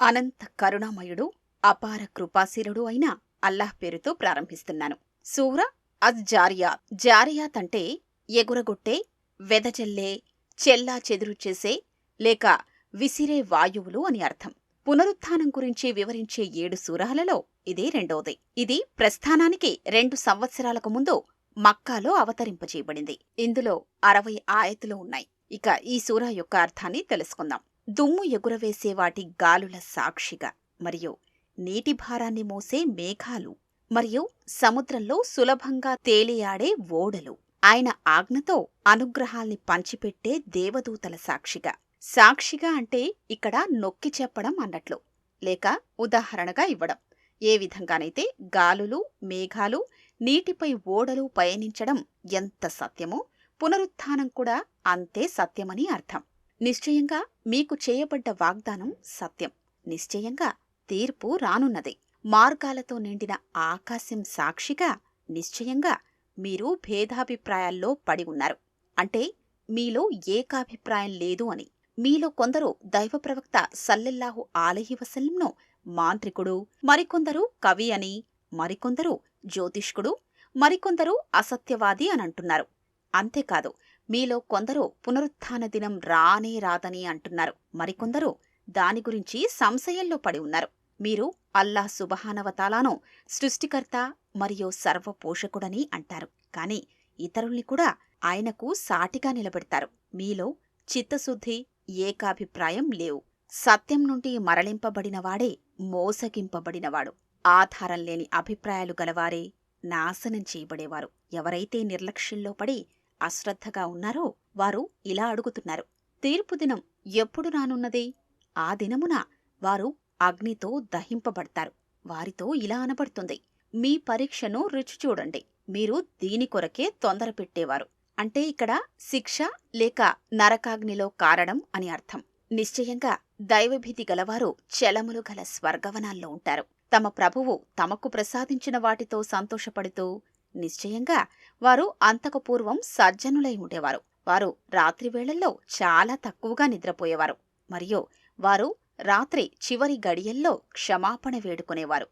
అనంత కరుణామయుడు అపార కృపాశీలుడు అయిన అల్లాహ్ పేరుతో ప్రారంభిస్తున్నాను. సూర అజ్ జారియాత్ జారియాత్ అంటే ఎగురగొట్టే వెదజల్లే చెల్లా చెదురు చేసే లేక విసిరే వాయువులు అని అర్థం. పునరుత్థానం గురించి వివరించే ఏడు సూరాలలో ఇదే రెండోది. ఇది ప్రస్థానానికి రెండు సంవత్సరాలకు ముందు మక్కాలో అవతరింపచేయబడింది ఇందులో అరవై ఆయతులు ఉన్నాయి. ఇక ఈ సూరా యొక్క అర్థాన్ని తెలుసుకుందాం. దుమ్ము ఎగురవేసే వాటి గాలుల సాక్షిగా. మరియు నీటి భారాన్ని మోసే మేఘాలు. మరియు సముద్రంలో సులభంగా తేలియాడే ఓడలు. ఆయన ఆజ్ఞతో అనుగ్రహాల్ని పంచిపెట్టే దేవదూతల సాక్షిగా. సాక్షిగా అంటే ఇక్కడ నొక్కి చెప్పడం అన్నట్లు. లేక ఉదాహరణగా ఇవ్వడం. ఏ విధంగానైతే గాలులు మేఘాలు నీటిపై ఓడలు పయనించడం ఎంత సత్యమో పునరుత్థానం కూడా అంతే సత్యమని అర్థం. నిశ్చయంగా మీకు చేయబడ్డ వాగ్దానం సత్యం. నిశ్చయంగా తీర్పు రానున్నది. మార్గాలతో నిండిన ఆకాశం సాక్షిగా నిశ్చయంగా మీరు భేదాభిప్రాయాల్లో పడి ఉన్నారు. అంటే మీలో ఏకాభిప్రాయం లేదు అని. మీలో కొందరు దైవ ప్రవక్త సల్లెల్లాహు ఆలహి వసల్లంను మాంత్రికుడు మరికొందరు కవి అని మరికొందరు జ్యోతిష్కుడు మరికొందరు అసత్యవాది అని అంటున్నారు. అంతేకాదు మీలో కొందరు పునరుత్థాన దినం రానే రాదని అంటున్నారు. మరికొందరు దాని గురించి సంశయంలో పడి ఉన్నారు. మీరు అల్లాహ్ సుబహానవతాలాను సృష్టికర్త మరియు సర్వపోషకుడని అంటారు. కాని ఇతరుల్ని కూడా ఆయనకు సాటిగా నిలబెడతారు. మీలో చిత్తశుద్ధి ఏకాభిప్రాయం లేవు. సత్యం నుండి మరలింపబడినవాడే మోసగింపబడినవాడు. ఆధారం లేని అభిప్రాయాలు గలవారే నాశనం చేయబడేవారు. ఎవరైతే నిర్లక్ష్యంలో పడి అశ్రద్ధగా ఉన్నారో వారు ఇలా అడుగుతున్నారు. తీర్పు దినం ఎప్పుడు రానున్నది? ఆ దినమున వారు అగ్నితో దహింపబడతారు. వారితో ఇలా అనబడుతుంది. మీ పరీక్షను రుచి చూడండి. మీరు దీని కొరకే తొందర పెట్టేవారు. అంటే ఇక్కడ శిక్ష లేక నరకాగ్నిలో కారణం అని అర్థం. నిశ్చయంగా దైవభీతి గలవారు చలములు గల స్వర్గవనాల్లో ఉంటారు. తమ ప్రభువు తమకు ప్రసాదించిన వాటితో సంతోషపడుతూ నిశ్చయంగా వారు అంతకు పూర్వం సజ్జనులై ఉండేవారు. వారు రాత్రివేళల్లో చాలా తక్కువగా నిద్రపోయేవారు. మరియు వారు రాత్రి చివరి గడియల్లో క్షమాపణ వేడుకునేవారు.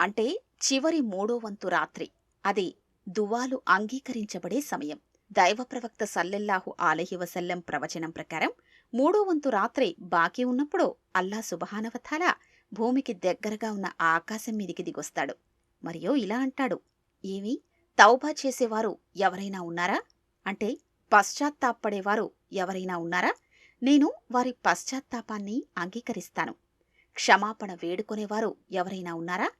అంటే చివరి మూడో వంతు రాత్రి. అది దువాలు అంగీకరించబడే సమయం. దైవ ప్రవక్త సల్లెల్లాహు ఆలహివసల్లం ప్రవచనం ప్రకారం మూడో వంతు రాత్రి బాకీ ఉన్నప్పుడు అల్లా సుబహానవతాల భూమికి దగ్గరగా ఉన్న ఆకాశం మీదికి దిగొస్తాడు. మరియు ఇలా అంటాడు. ఏమి? తౌబా చేసేవారు ఎవరైనా ఉన్నారా? అంటే పశ్చాత్తాపడేవారు ఎవరైనా ఉన్నారా? నేను వారి పశ్చాత్తాపాన్ని అంగీకరిస్తాను. క్షమాపణ వేడుకునేవారు ఎవరైనా ఉన్నారా?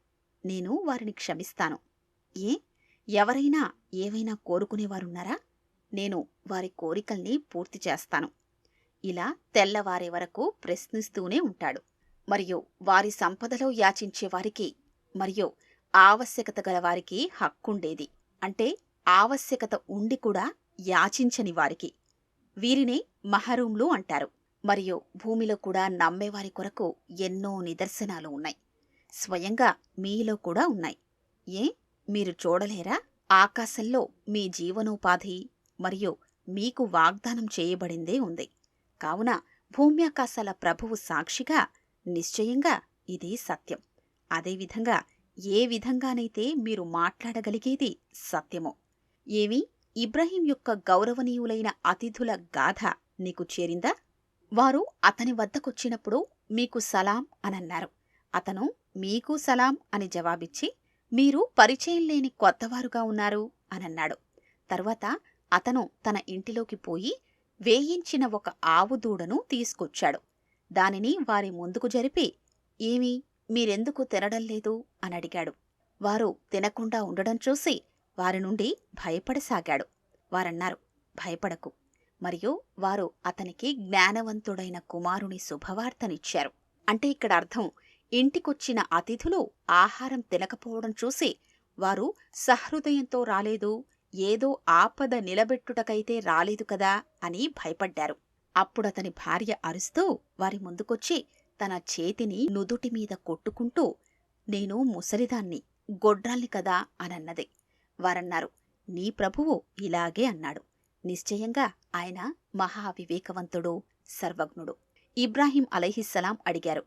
నేను వారిని క్షమిస్తాను. ఏ? ఎవరైనా ఏవైనా కోరుకునేవారున్నారా? నేను వారి కోరికల్ని పూర్తి చేస్తాను. ఇలా తెల్లవారే వరకు ప్రశ్నిస్తూనే ఉంటాడు. మరియు వారి సంపదలో యాచించే వారికి మరియు ఆవశ్యకత గల వారికి హక్కుండేది. అంటే ఆవశ్యకత ఉండి కూడా యాచించని వారికి. వీరినే మహరూంలు అంటారు. మరియు భూమిలో కూడా నమ్మేవారి కొరకు ఎన్నో నిదర్శనాలు ఉన్నాయి. స్వయంగా మీలో కూడా ఉన్నాయి. ఏ? మీరు చూడలేరా? ఆకాశంలో మీ జీవనోపాధి మరియు మీకు వాగ్దానం చేయబడిందే ఉంది. కావున భూమ్యాకాశాల ప్రభువు సాక్షిగా నిశ్చయంగా ఇది సత్యం. అదేవిధంగా ఏ విధంగానైతే మీరు మాట్లాడగలిగేది సత్యమో. ఏమి? ఇబ్రహీం యొక్క గౌరవనీయులైన అతిథుల గాథ నీకు చేరిందా? వారు అతని వద్దకొచ్చినప్పుడు మీకు సలాం అనన్నారు. అతను మీకు సలాం అని జవాబిచ్చి మీరు పరిచయం లేని కొత్తవారుగా ఉన్నారు అనన్నాడు. తరువాత అతను తన ఇంటిలోకి పోయి వేయించిన ఒక ఆవు దూడను తీసుకొచ్చాడు. దానిని వారి ముందుకు జరిపి ఏమి? మీరెందుకు తినడం లేదు? అని అడిగాడు. వారు తినకుండా ఉండడం చూసి వారి నుండి భయపడసాగాడు. వారన్నారు భయపడకు. మరియు వారు అతనికి జ్ఞానవంతుడైన కుమారుని శుభవార్తనిచ్చారు. అంటే ఇక్కడ అర్థం ఇంటికొచ్చిన అతిథులు ఆహారం తినకపోవడం చూసి వారు సహృదయంతో రాలేదు ఏదో ఆపద నిలబెట్టుటకైతే రాలేదు కదా అని భయపడ్డారు. అప్పుడతని భార్య అరుస్తూ వారి ముందుకొచ్చి తన చేతిని నుదుటి మీద కొట్టుకుంటూ నేను ముసలిదాన్ని గొడ్రాల్ని కదా అనన్నది. వారన్నారు. నీ ప్రభువు ఇలాగే అన్నాడు. నిశ్చయంగా ఆయన మహావివేకవంతుడు సర్వజ్ఞుడు. ఇబ్రాహీం అలైహిస్సలాం అడిగారు.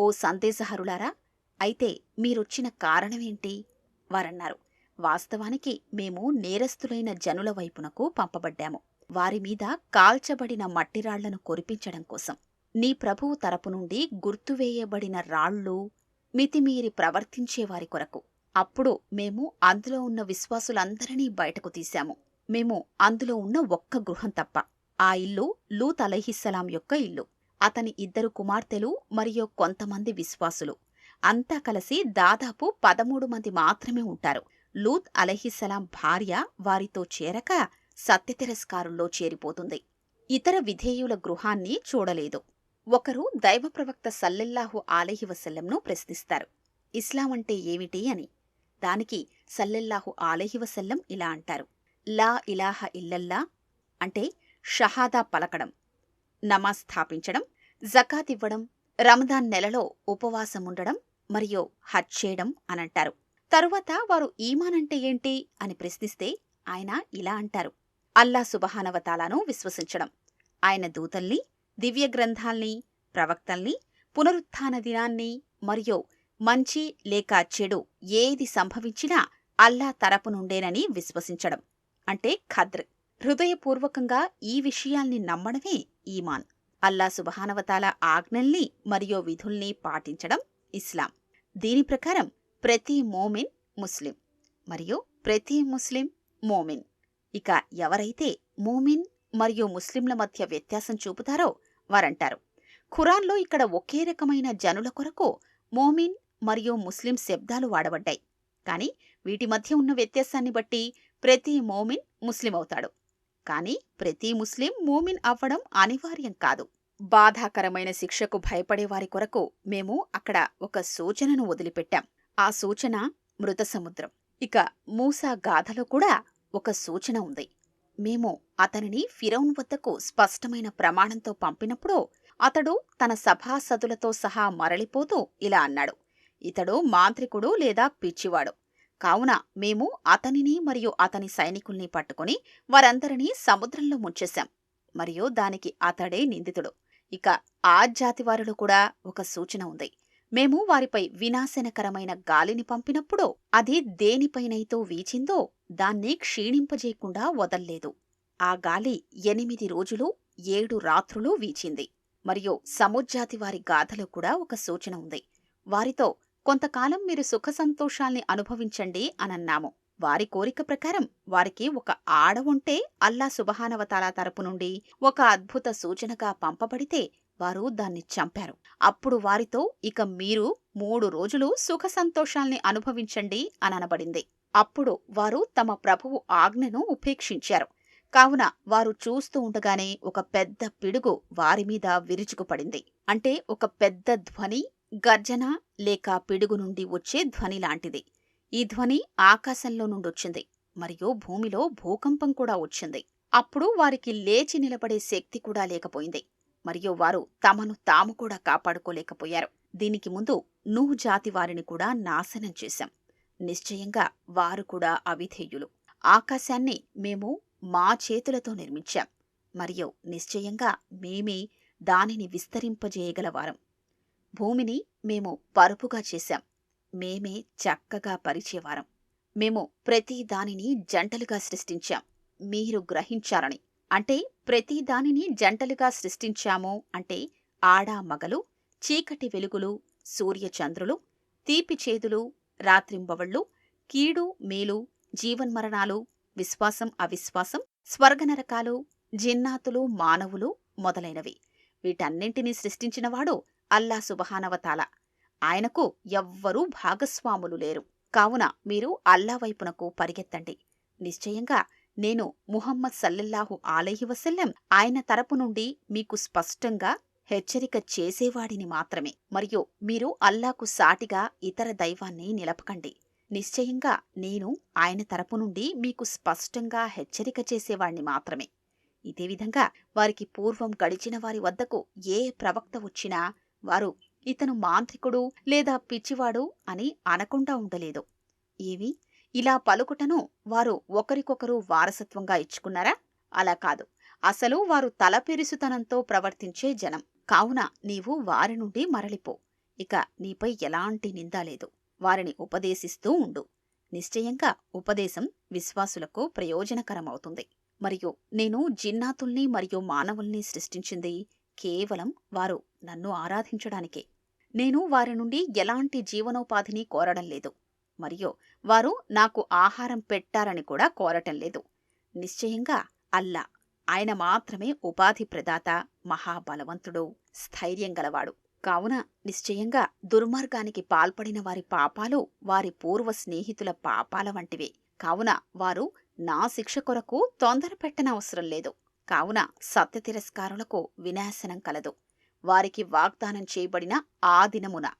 ఓ సందేశహరులారా అయితే మీరొచ్చిన కారణమేంటి? వారన్నారు. వాస్తవానికి మేము నేరస్తులైన జనుల వైపునకు పంపబడ్డాము. వారి మీద కాల్చబడిన మట్టిరాళ్ళను కురిపించడం కోసం. నీ ప్రభువు తరపు నుండి గుర్తువేయబడిన రాళ్ళు మితిమీరి ప్రవర్తించేవారి కొరకు. అప్పుడు మేము అందులో ఉన్న విశ్వాసులందరినీ బయటకు తీశాము. మేము అందులో ఉన్న ఒక్క గృహం తప్ప. ఆ ఇల్లు లూత్ అలహిస్సలాం యొక్క ఇల్లు. అతని ఇద్దరు కుమార్తెలు మరియు కొంతమంది విశ్వాసులు. అంతా కలిసి దాదాపు పదమూడు మంది మాత్రమే ఉంటారు. లూత్ అలహిస్సలాం భార్య వారితో చేరక సత్యతిరస్కారుల్లో చేరిపోతుంది. ఇతర విధేయుల గృహాన్ని చూడలేదు. ఒకరు దైవ ప్రవక్త సల్లెల్లాహు ఆలహి వసల్లంను ప్రశ్నిస్తారు. ఇస్లాం అంటే ఏమిటి అని. దానికి సల్లెల్లాహు ఆలహి వసల్లం ఇలా అంటారు. లా ఇలాహ ఇల్లల్లా అంటే షహాదా పలకడం నమాజ్ స్థాపించడం జకాత్ ఇవ్వడం రమదాన్ నెలలో ఉపవాసముండడం మరియు హజ్ చేయడం అనంటారు తరువాత వారు ఈమాన్ అంటే ఏంటి అని ప్రశ్నిస్తే ఆయన ఇలా అంటారు. అల్లా సుబహానవతాలాను విశ్వసించడం. ఆయన దూతల్ని దివ్య గ్రంథాల్ని ప్రవక్తల్ని పునరుత్థాన దినాన్ని మరియు మంచి లేక చెడు ఏది సంభవించినా అల్లా తరపు నుండేనని విశ్వసించడం. అంటే ఖద్ర్. హృదయపూర్వకంగా ఈ విషయాల్ని నమ్మడమే ఈమాన్. అల్లా సుబహానవతాల ఆజ్ఞల్ని మరియు విధుల్ని పాటించడం ఇస్లాం. దీని ప్రకారం ప్రతి మోమిన్ ముస్లిం మరియు ప్రతి ముస్లిం మోమిన్. ఇక ఎవరైతే మోమిన్ మరియు ముస్లింల మధ్య వ్యత్యాసం చూపుతారో వారంటారు. ఖురాన్లో ఇక్కడ ఒకే రకమైన జనుల కొరకు మోమిన్ మరియు ముస్లిం శబ్దాలు వాడబడ్డాయి. కాని వీటి మధ్య ఉన్న వ్యత్యాసాన్ని బట్టి ప్రతి మోమిన్ ముస్లిం అవుతాడు. కాని ప్రతి ముస్లిం మోమిన్ అవ్వడం అనివార్యం కాదు. బాధాకరమైన శిక్షకు భయపడేవారి కొరకు మేము అక్కడ ఒక సూచనను వదిలిపెట్టాం. ఆ సూచన మృత సముద్రం. ఇక మూసా గాథలో కూడా ఒక సూచన ఉంది. మేము అతనిని ఫిరౌన్ వద్దకు స్పష్టమైన ప్రమాణంతో పంపినప్పుడు అతడు తన సభాసదులతో సహా మరలిపోతూ ఇలా అన్నాడు. ఇతడు మాంత్రికుడు లేదా పిచ్చివాడు. కావున మేము అతనిని మరియు అతని సైనికుల్ని పట్టుకుని వారందరినీ సముద్రంలో ముంచేశాం. మరియు దానికి అతడే నిందితుడు. ఇక ఆ జాతివారిలో కూడా ఒక సూచన ఉంది. మేము వారిపై వినాశనకరమైన గాలిని పంపినప్పుడు అది దేనిపైనైతో వీచిందో దాన్ని క్షీణింపజేయకుండా వదల్లేదు. ఆ గాలి ఎనిమిది రోజులు ఏడు రాత్రులు వీచింది. మరియు సముజ్జాతి వారి గాథలో కూడా ఒక సూచన ఉంది. వారితో కొంతకాలం మీరు సుఖ సంతోషాల్ని అనుభవించండి అనన్నాము. వారి కోరిక ప్రకారం వారికి ఒక ఆడ ఉంటే అల్లా సుబహానవతాల తరపు నుండి ఒక అద్భుత సూచనగా పంపబడితే వారు దాన్ని చంపారు. అప్పుడు వారితో ఇక మీరు మూడు రోజులు సుఖ సంతోషాల్ని అనుభవించండి అననబడింది. అప్పుడు వారు తమ ప్రభువు ఆజ్ఞను ఉపేక్షించారు. కావున వారు చూస్తూ ఉండగానే ఒక పెద్ద పిడుగు వారి మీద విరుచుకుపడింది. అంటే ఒక పెద్ద ధ్వని గర్జన లేక పిడుగు నుండి వచ్చే ధ్వని లాంటిది. ఈ ధ్వని ఆకాశంలో నుండొచ్చింది మరియు భూమిలో భూకంపం కూడా వచ్చింది. అప్పుడు వారికి లేచి నిలబడే శక్తి కూడా లేకపోయింది. మరియు వారు తమను తాము కూడా కాపాడుకోలేకపోయారు. దీనికి ముందు నూహు జాతి వారిని కూడా నాశనం చేశాం. నిశ్చయంగా వారు కూడా అవిధేయులు. ఆకాశాన్ని మేము మా చేతులతో నిర్మించాం. మరియు నిశ్చయంగా మేమే దానిని విస్తరింపజేయగలవారం. భూమిని మేము పరుపుగా చేశాం. మేమే చక్కగా పరిచేవారం. మేము ప్రతి దానిని జంటలుగా సృష్టించాం. మీరు గ్రహించాలని అంటే ప్రతి దానిని జంటలుగా సృష్టించాము అంటే ఆడా మగలు చీకటి వెలుగులు సూర్యచంద్రులు తీపి చేదులు రాత్రింబవళ్ళు కీడు మేలు జీవన్మరణాలు విశ్వాసం అవిశ్వాసం స్వర్గనరకాలు జిన్నాతులు మానవులు మొదలైనవి. వీటన్నింటినీ సృష్టించినవాడు అల్లా సుబహానవతాల. ఆయనకు ఎవ్వరూ భాగస్వాములు లేరు. కావున మీరు అల్లా వైపునకు పరిగెత్తండి. నిశ్చయంగా నేను ముహమ్మద్ సల్లెల్లాహు ఆలహి వసల్లం ఆయన తరపు నుండి మీకు స్పష్టంగా హెచ్చరిక చేసేవాడిని మాత్రమే. మరియు మీరు అల్లాకు సాటిగా ఇతర దైవాన్ని నిలపకండి. నిశ్చయంగా నేను ఆయన తరపు నుండి మీకు స్పష్టంగా హెచ్చరిక చేసేవాణ్ణి మాత్రమే. ఇదే విధంగా వారికి పూర్వం గడిచిన వారి వద్దకు ఏ ప్రవక్త వచ్చినా వారు ఇతను మాంత్రికుడు లేదా పిచ్చివాడు అని అనకుండా ఉండలేదు. ఏవి ఇలా పలుకుటను వారు ఒకరికొకరు వారసత్వంగా ఇచ్చుకున్నారా? అలా కాదు. అసలు వారు తలపెరుసుతనంతో ప్రవర్తించే జనం. కావున నీవు వారి నుండి మరలిపో. ఇక నీపై ఎలాంటి నింద లేదు. వారిని ఉపదేశిస్తూ ఉండు. నిశ్చయంగా ఉపదేశం విశ్వాసులకు ప్రయోజనకరమవుతుంది. మరియు నేను జిన్నాతుల్ని మరియు మానవుల్ని సృష్టించింది కేవలం వారు నన్ను ఆరాధించడానికే. నేను వారి నుండి ఎలాంటి జీవనోపాధిని కోరడం లేదు. మరియు వారు నాకు ఆహారం పెట్టారని కూడా కోరటం లేదు. నిశ్చయంగా అల్లా ఆయన మాత్రమే ఉపాధి ప్రదాత మహాబలవంతుడు స్థైర్యం గలవాడు. కావున నిశ్చయంగా దుర్మార్గానికి పాల్పడిన వారి పాపాలు వారి పూర్వ స్నేహితుల పాపాల వంటివే. కావున వారు నా శిక్ష కొరకు తొందర పెట్టనవసరం లేదు. కావున సత్య తిరస్కారులకు వినాశనం కలదు. వారికి వాగ్దానం చేయబడిన ఆ దినమున